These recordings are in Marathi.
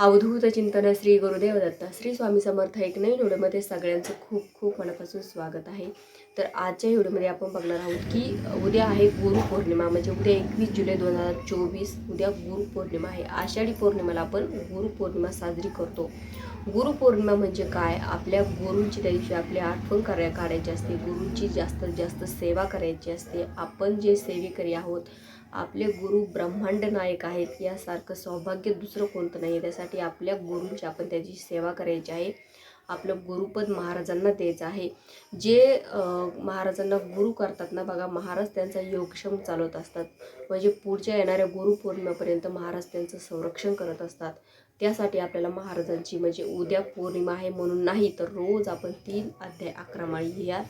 अवधूत चिंतन श्री गुरुदेव दत्त श्री स्वामी समर्थ एक नवीन व्हिडिओमध्ये सगळ्यांचं खूप खूप मनापासून स्वागत आहे. तर आजच्या व्हिडिओमध्ये आपण बघणार आहोत की उद्या आहे गुरुपौर्णिमा म्हणजे उद्या एकवीस जुलै दोन हजार चोवीस उद्या गुरुपौर्णिमा आहे. आषाढी पौर्णिमेला आपण गुरुपौर्णिमा साजरी करतो. गुरुपौर्णिमा म्हणजे काय? आपल्या गुरूंची त्या दिवशी आपली आठवण कार्य काढायची असते गुरूंची जास्तीत जास्त सेवा करायची असते. आपण जे सेवेकरी आहोत आपले गुरु ब्रह्मांड नायक आहेत यासारखं सौभाग्य दुसरं कोणतं नाही त्यासाठी आपल्या गुरूंची आपण त्याची सेवा करायची आहे. आपलं गुरुपद महाराजांना द्यायचं आहे. जे महाराजांना गुरु करतात ना बघा महाराज त्यांचा योगक्षम चालवत असतात. म्हणजे पुढच्या येणाऱ्या गुरुपौर्णिमेपर्यंत महाराज त्यांचं संरक्षण करत असतात. त्यासाठी आपल्याला महाराजांची म्हणजे उद्या पौर्णिमा आहे म्हणून नाही तर रोज आपण तीन अध्याय अकरा माळी या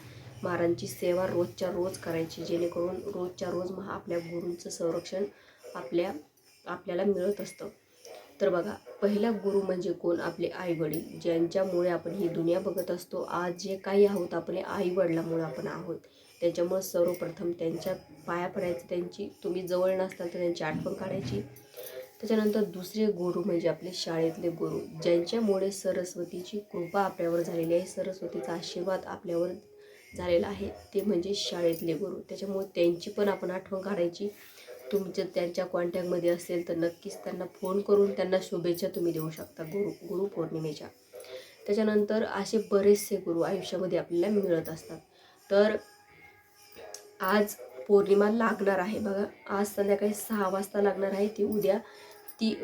महाराजांची सेवा रोजच्या रोज करायची जेणेकरून रोजच्या रोज महा आपल्या गुरूंचं संरक्षण आपल्या आपल्याला मिळत असतं. तर बघा पहिला गुरु म्हणजे कोण? आपले आईवडील ज्यांच्यामुळे आपण ही दुनिया बघत असतो. आज जे काही आहोत आपले आईवडिलामुळे आपण आहोत. त्याच्यामुळे सर्वप्रथम त्यांच्या पाया पडायचं त्यांची तुम्ही जवळ नसताल तर त्यांची आठवण काढायची. त्याच्यानंतर दुसरे गुरु म्हणजे आपले शाळेतले गुरु ज्यांच्यामुळे सरस्वतीची कृपा आपल्यावर झालेली आहे. सरस्वतीचा आशीर्वाद आपल्यावर झालेलं आहे. ते म्हणजे शाळेतले गुरु त्याच्यामुळे त्यांची पण आपण आठवण काढायची. तुमच्या त्यांच्या कॉन्टॅक्टमध्ये असेल तर नक्कीच त्यांना फोन करून त्यांना शुभेच्छा तुम्ही देऊ शकता. गुरु गुरुपौर्णिमेच्या त्याच्यानंतर असे बरेचसे गुरु आयुष्यामध्ये आपल्याला मिळत असतात. तर आज पौर्णिमा लागणार आहे बघा. आज संध्याकाळी सहा वाजता लागणार आहे. ती उद्या ती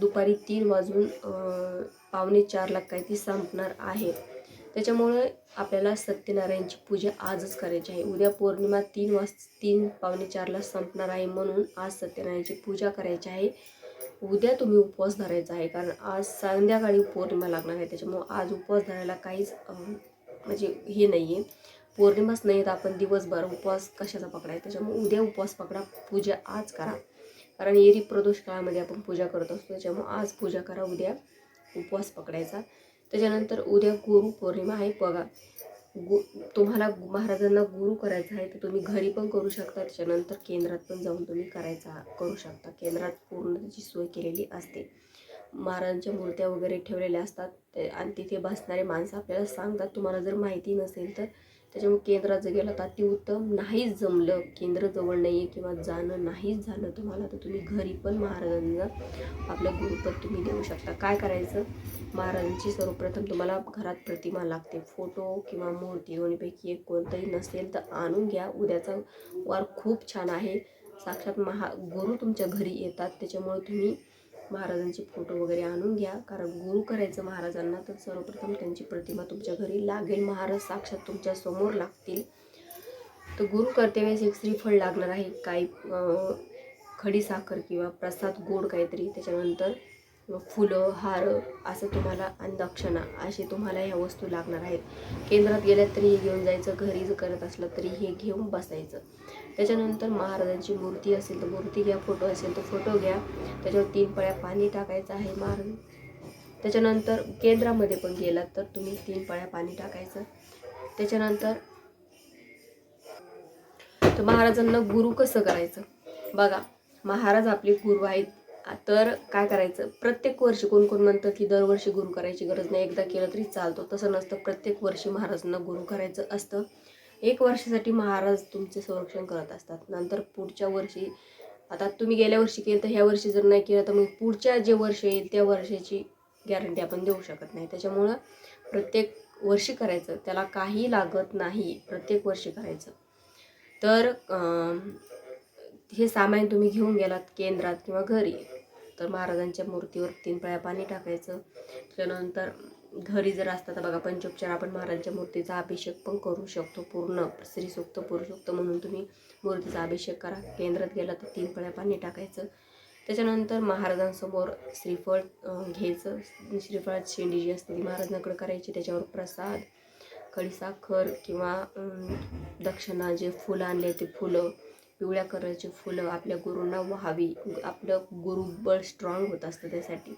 दुपारी तीन वाजून पावणे पावणे चारला काय ती संपणार आहे. त्याच्यामुळे आपल्याला सत्यनारायणची पूजा आजच करायची आहे. उद्या पौर्णिमा तीन वाज तीन पावणे चारला संपणार आहे म्हणून आज सत्यनारायणची पूजा करायची आहे. उद्या तुम्ही उपवास धरायचा आहे कारण आज संध्याकाळी पौर्णिमा लागणार आहे. त्याच्यामुळं आज उपवास धरायला काहीच म्हणजे हे नाही आहे पौर्णिमाच नाही तर आपण दिवसभर उपवास कशाचा पकडाय त्याच्यामुळे उद्या उपवास पकडा पूजा आज करा. कारण एरी प्रदोष काळामध्ये आपण पूजा करत असतो. त्याच्यामुळं आज पूजा करा उद्या उपवास पकडायचा. त्याच्यानंतर उद्या गुरु पौर्णिमा आहे बघा. गु तुम्हाला महाराजांना गुरु करायचा आहे तर तुम्ही घरी पण करू शकता. त्याच्यानंतर केंद्रात पण जाऊन तुम्ही करायचा करू शकता. केंद्रात पूर्ण त्याची सोय केलेली असते. महाराजांच्या मूर्त्या वगैरे ठेवलेल्या असतात. आणि तिथे बसणारे माणसं आपल्याला सांगतात. तुम्हाला जर माहिती नसेल तर. त्याच्यामुळे केंद्रात जर गेलं तर उत्तम नाहीच जमलं केंद्र जवळ नाही आहे किंवा जाणं नाहीच झालं तुम्हाला तर तुम्ही घरी पण महाराजांना आपलं गुरुपद तुम्ही देऊ शकता. काय करायचं? महाराजांची सर्वप्रथम तुम्हाला घरात प्रतिमा लागते. फोटो किंवा मूर्ती दोन्हीपैकी एक कोणतंही नसेल तर आणून घ्या. उद्याचा वार खूप छान आहे. साक्षात महा गुरु तुमच्या घरी येतात. त्याच्यामुळे तुम्ही महाराजांचे फोटो वगैरे आणून घ्या. कारण गुरु करायचं महाराजांना तर सर्वप्रथम त्यांची प्रतिमा तुमच्या घरी लागेल. महाराज साक्षात तुमच्यासमोर लागतील. तर गुरु करतेवेळेस एक श्रीफळ लागणार आहे. काही खडीसाखर खडी साखर किंवा प्रसाद गोड काहीतरी त्याच्यानंतर फुलं हार असं तुम्हाला आणि असे तुम्हाला ह्या वस्तू लागणार आहेत. केंद्रात गेल्यात तरी हे घेऊन जायचं घरी जर करत असलं तरी हे घेऊन बसायचं. त्याच्यानंतर महाराजांची मूर्ती असेल तर मूर्ती घ्या फोटो असेल तर फोटो घ्या. त्याच्यावर तीन पळ्या पाणी टाकायचं आहे महाराज. त्याच्यानंतर केंद्रामध्ये पण गेलात तर तुम्ही तीन पळ्या पाणी टाकायचं. त्याच्यानंतर तर महाराजांना गुरु कसं करायचं? बघा महाराज आपले गुरु आहेत. तर काय करायचं? प्रत्येक वर्षी कोण कोण म्हणतं की दरवर्षी गुरु करायची गरज नाही. एकदा केलं तरी चालतो. तसं नसतं. प्रत्येक वर्षी महाराजांना गुरु करायचं असतं. एक वर्षासाठी महाराज तुमचे संरक्षण करत असतात. नंतर पुढच्या वर्षी आता तुम्ही गेल्या वर्षी केलं तर ह्या वर्षी जर नाही केलं तर मग पुढच्या जे वर्ष येईल त्या वर्षाची गॅरंटी आपण देऊ शकत नाही. त्याच्यामुळं प्रत्येक वर्षी करायचं. त्याला काही लागत नाही. प्रत्येक वर्षी करायचं. तर हे सामान तुम्ही घेऊन गेलात केंद्रात किंवा घरी. तर महाराजांच्या मूर्तीवर तीन पळ्या पाणी टाकायचं. त्याच्यानंतर घरी जर असतं तर बघा पंचोपचार आपण महाराजांच्या मूर्तीचा अभिषेक पण करू शकतो पूर्ण. श्रीसुक्त पुरुषोक्त म्हणून तुम्ही मूर्तीचा अभिषेक करा. केंद्रात गेला तर तीन पळ्या पाणी टाकायचं. त्याच्यानंतर महाराजांसमोर श्रीफळ घ्यायचं. श्रीफळात शेंडी जी असते ती महाराजांकडे करायची. त्याच्यावर प्रसाद खडीसाखर किंवा दक्षिणा जे फुलं आणले ते फुलं पिवळ्या कलरची फुलं आपल्या गुरूंना व्हावी. आपलं गुरुबळ स्ट्रॉंग होत असतं त्यासाठी.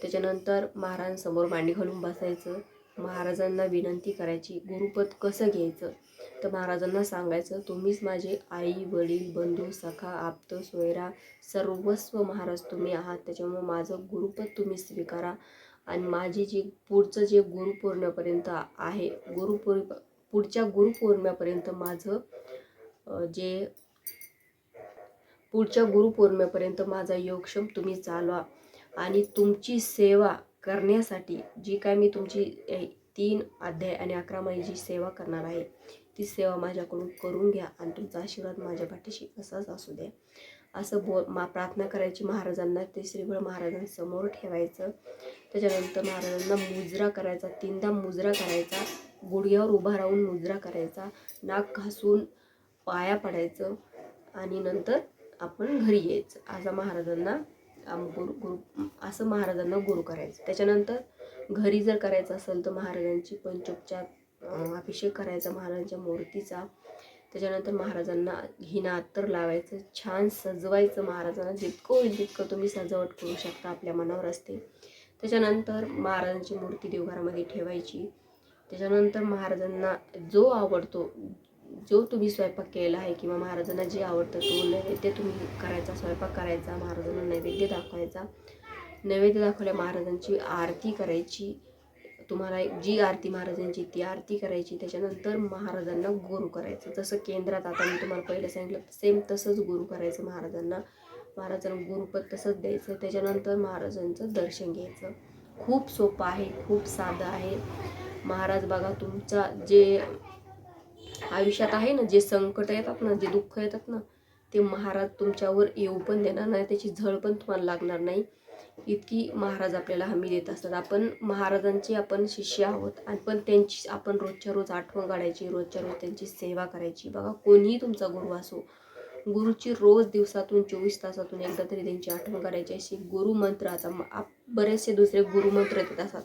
त्याच्यानंतर महाराजांसमोर मांडी घालून बसायचं. महाराजांना विनंती करायची गुरुपद कसं घ्यायचं? तर महाराजांना सांगायचं तुम्हीच माझे आई वडील बंधू सखा आप्त सोयरा सर्वस्व महाराज तुम्ही आहात. त्याच्यामुळे माझं गुरुपद तुम्ही स्वीकारा आणि माझी जी पुढचं जे गुरुपौर्णिमेपर्यंत आहे गुरुपौर्णि पुढच्या गुरुपौर्णिमेपर्यंत माझं जे पुढच्या गुरुपौर्णिमेपर्यंत माझा योगक्षम तुम्ही चालवा आणि तुमची सेवा करण्यासाठी जी काय मी तुमची तीन अध्याय आणि अकरा महिने जी सेवा करणार आहे ती सेवा माझ्याकडून करून घ्या आणि तुमचा आशीर्वाद माझ्या पाठीशी असाच असू द्या असं बोल मा प्रार्थना करायची महाराजांना ते श्रीबळ महाराजांसमोर ठेवायचं. त्याच्यानंतर महाराजांना मुजरा करायचा तीनदा मुजरा करायचा गुडघ्यावर उभा राहून मुजरा करायचा नाक घासून पाया पडायचं आणि नंतर आपण घरी यायचं. असं महाराजांना गुरु गुरु असं महाराजांना गुरु करायचं. त्याच्यानंतर घरी जर करायचं असेल तर महाराजांची पंचोपचार अभिषेक करायचा महाराजांच्या मूर्तीचा. त्याच्यानंतर महाराजांना हिना अत्तर लावायचं. छान सजवायचं महाराजांना. जितकं होईल तितकं तुम्ही सजावट करू शकता आपल्या मनावर असते. त्याच्यानंतर महाराजांची मूर्ती देवघरामध्ये ठेवायची. त्याच्यानंतर महाराजांना जो आवडतो जो तुम्ही स्वयंपाक केलेला आहे किंवा महाराजांना जे आवडतं तो नैवेद्य तुम्ही करायचा स्वयंपाक करायचा महाराजांना नैवेद्य दाखवायचा. नैवेद्य दाखवल्या महाराजांची आरती करायची. तुम्हाला एक जी आरती महाराजांची ती आरती करायची. त्याच्यानंतर महाराजांना गुरु करायचं. जसं केंद्रात आता मी तुम्हाला पहिलं सांगितलं सेम तसंच गुरु करायचं महाराजांना. महाराजांना गुरुपद तसंच द्यायचं. त्याच्यानंतर महाराजांचं दर्शन घ्यायचं. खूप सोपं आहे खूप साधं आहे. महाराज बघा तुमचा जे आयुष्यात आहे ना जे संकट येतात ना जे दुःख येतात ना ते महाराज तुमच्यावर येऊ पण देणार नाही त्याची झळ पण तुम्हाला लागणार नाही. इतकी महाराज आपल्याला हमी देत असतात. आपण महाराजांचे आपण शिष्य आहोत आणि पण त्यांची आपण रोजच्या रोज आठवण काढायची रोजच्या रोज त्यांची सेवा करायची. बघा कोणीही तुमचा गुरु असो गुरुची रोज दिवसातून चोवीस तासातून एकदा तरी त्यांची आठवण करायची अशी गुरुमंत्र आता आप बरेचसे दुसरे गुरुमंत्र येत असतात.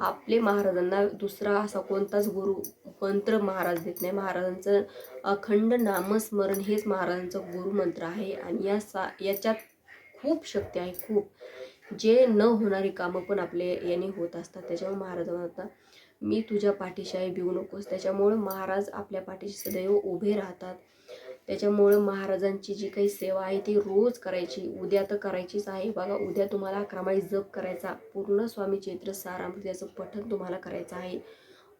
आपले महाराजांना दुसरा असा कोणताच गुरु मंत्र महाराज देत नाही. महाराजांचं अखंड नामस्मरण हेच महाराजांचं गुरुमंत्र आहे आणि या सा याच्यात खूप शक्ती आहे खूप. जे न होणारी कामं पण आपले याने होत असतात. त्याच्यामुळे महाराजांना आता मी तुझ्या पाठीशी आहे भिवू नकोस. त्याच्यामुळं महाराज आपल्या पाठीशी सदैव उभे राहतात. त्याच्यामुळं महाराजांची जी काही सेवा आहे ती रोज करायची उद्या तर करायचीच आहे. बघा उद्या तुम्हाला अकरा जप करायचा पूर्ण स्वामी चैत्र सारामृत याचं पठण तुम्हाला करायचं आहे.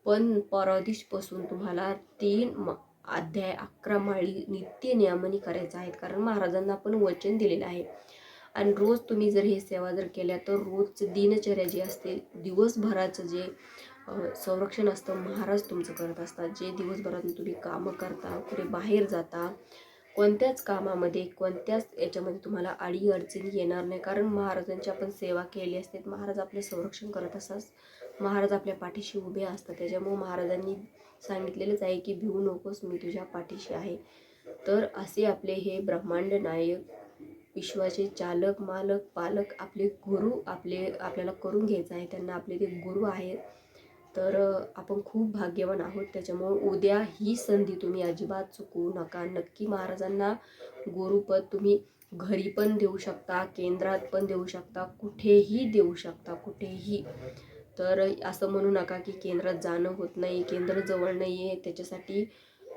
पण परवादिवशीपासून तुम्हाला तीन म अध्याय अकरा माळी नित्य नियमाने करायचं आहेत. कारण महाराजांना आपण वचन दिलेलं आहे. आणि रोज तुम्ही जर हे सेवा जर केल्या तर रोजचं दिनचर्या जी असते दिवसभराचं जे संरक्षण असतं महाराज तुमचं करत असतात. जे दिवसभरात तुम्ही कामं करता कुठे बाहेर जाता कोणत्याच कामामध्ये कोणत्याच याच्यामध्ये तुम्हाला अडी अडचणी येणार नाही. कारण महाराजांची आपण सेवा केली असते. महाराज आपले संरक्षण करत असतात. महाराज आपल्या पाठीशी उभे असतात. त्याच्यामुळे महाराजांनी सांगितलेलंच आहे की भिवू नकोस मी तुझ्या पाठीशी आहे. तर असे आपले हे ब्रह्मांड नायक विश्वाचे चालक मालक पालक आपले गुरु आपले आपल्याला करून घ्यायचं आहे. त्यांना आपले ते गुरु आहेत. तर आपण खूप भाग्यवान आहोत. त्याच्यामुळं उद्या ही संधी तुम्ही अजिबात चुकवू नका. नक्की महाराजांना गुरुपद तुम्ही घरी पण देऊ शकता केंद्रात पण देऊ शकता कुठेही देऊ शकता कुठेही. तर असं म्हणू नका की केंद्रात जाणं होत नाही केंद्र जवळ नाही आहे त्याच्यासाठी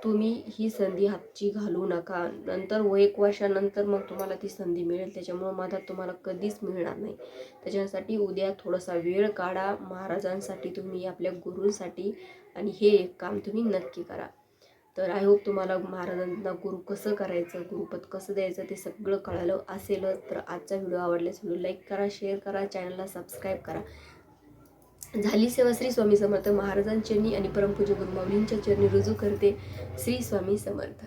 तुम्ही ही संधी हातची घालू नका. नंतर व एक वर्षानंतर मग तुम्हाला ती संधी मिळेल. त्याच्यामुळं मधात तुम्हाला कधीच मिळणार नाही. त्याच्यासाठी उद्या थोडासा वेळ काढा. महाराजांसाठी तुम्ही आपल्या गुरूंसाठी आणि हे एक काम तुम्ही नक्की करा. तर आय होप तुम्हाला महाराजांना गुरु कसं करायचं गुरुपद कसं द्यायचं ते सगळं कळालं असेलच. तर आजचा व्हिडिओ आवडल्यास व्हिडिओ लाईक करा शेअर करा चॅनलला सबस्क्राईब करा. झाली सेवा श्री स्वामी समर्थ महाराजांचरणी आणि परमपूज्य गुरुमाऊलींच्या चरणी रुजू करते श्री स्वामी समर्थ.